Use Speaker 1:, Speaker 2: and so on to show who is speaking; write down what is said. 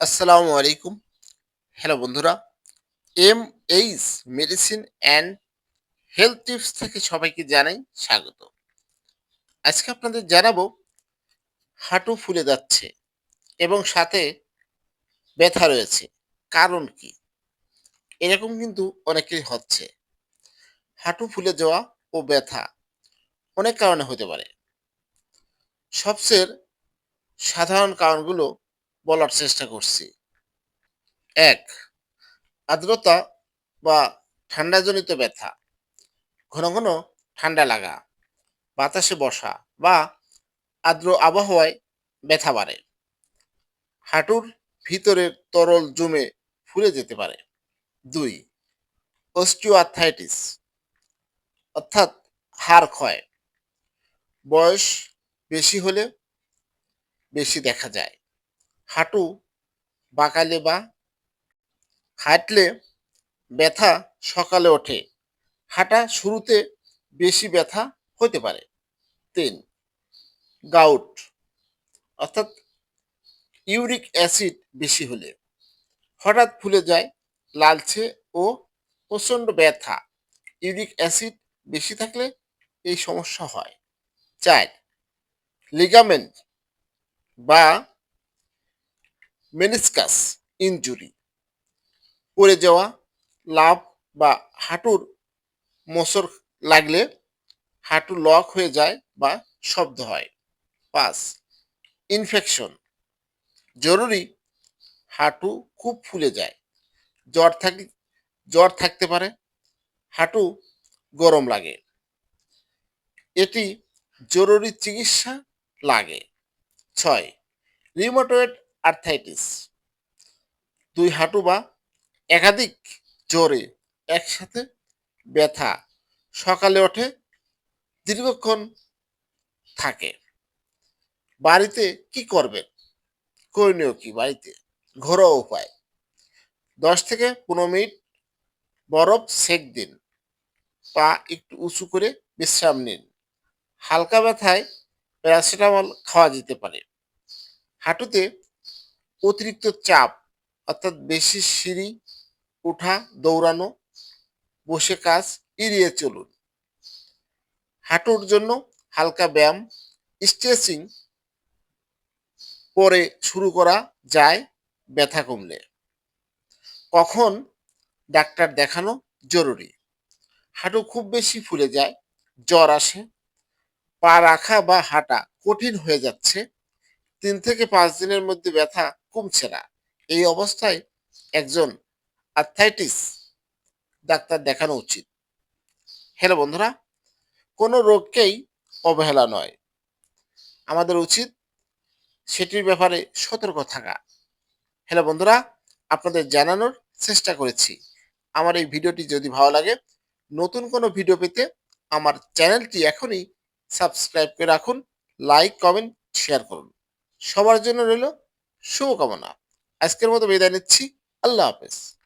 Speaker 1: আসসালামু আলাইকুম। হ্যালো বন্ধুরা M H medicine and health tips থেকে সবাইকে জানাই স্বাগত। আজকে আপনাদের জানাব, হাঁটু ফুলে যাচ্ছে এবং সাথে ব্যথা রয়েছে, কারণ কি? এরকম কিন্তু অনেকেরই হচ্ছে। হাঁটু ফুলে যাওয়া ও ব্যথা অনেক কারণে হতে পারে। সবচেয়ে সাধারণ কারণগুলো বলার চেষ্টা করছি। এক, আর্দ্রতা বা ঠান্ডাজনিত ব্যথা। ঘন ঘন ঠান্ডা লাগা, বাতাসে বসা বা আর্দ্র আবহাওয়ায় ব্যথা বাড়ে। হাঁটুর ভিতরের তরল জমে ফুলে যেতে পারে। দুই অস্টিওআর্থাইটিস অর্থাৎ হাড় ক্ষয়। বয়স বেশি হলে বেশি দেখা যায়। হাঁটু বাঁকালে বা হাঁটলে ব্যথা সকালে ওঠে। হাঁটা শুরুতে বেশি ব্যথা হতে পারে। তিন, গাউট, অর্থাৎ ইউরিক অ্যাসিড বেশি হলে হঠাৎ ফুলে যায়, লালচে ও প্রচণ্ড ব্যথা। ইউরিক অ্যাসিড বেশি থাকলে এই সমস্যা হয়। চার, লিগামেন্ট বা মেনিসকাস ইনজুরি পড়ে যাওয়া লাভ বা হাঁটুর মোসর লাগলে হাঁটু লক হয়ে যায় বা শব্দ হয়। পাঁচ ইনফেকশন জরুরি হাঁটু খুব ফুলে যায়। জ্বর থাকলে জ্বর থাকতে পারে, হাঁটু গরম লাগে। এটি জরুরি চিকিৎসা লাগে। ছয় রিমোটয়েড আর্থাইটিস। দুই হাঁটু বা একাধিক জোরে একসাথে ব্যথা। সকালে ওঠে, দীর্ঘক্ষণ থাকে। বাড়িতে কি করবেন? করণীয় কি বাড়িতে? ঘরোয়া উপায়। দশ থেকে পনেরো মিনিট বরফ সেক দিন। পা একটু উঁচু করে বিশ্রাম নিন। হালকা ব্যথায় প্যারাসিটামল খাওয়া যেতে পারে। হাঁটুতে অতিরিক্ত চাপ, অর্থাৎ বেশি সিঁড়ি উঠা, দৌড়ানো, বসে কাজ এড়িয়ে চলুন। হাঁটুর জন্য হালকা ব্যায়াম, স্ট্রেচিং পরে শুরু করা যায় ব্যথা কমলে। কখন ডাক্তার দেখানো জরুরি? হাঁটু খুব বেশি ফুলে যায়, জ্বর আসে, পা রাখা বা হাঁটা কঠিন হয়ে যাচ্ছে, তিন থেকে পাঁচ দিনের মধ্যে ব্যথা কমছে না। এই অবস্থায় একজন আর্থাইটিস ডাক্তার দেখানো উচিত। হ্যালো বন্ধুরা, কোনো রোগকেই অবহেলা নয়। আমাদের উচিত সেটির ব্যাপারে সতর্ক থাকা। হ্যালো বন্ধুরা, আপনাদের জানানোর চেষ্টা করেছি। আমার এই ভিডিওটি যদি ভালো লাগে, নতুন কোনো ভিডিও পেতে আমার চ্যানেলটি এখনই সাবস্ক্রাইব করে রাখুন, লাইক, কমেন্ট শেয়ার করুন। সবার জন্য রইল শুভকামনা। আজকের মতো বিদায় নিচ্ছি। আল্লাহ হাফেজ।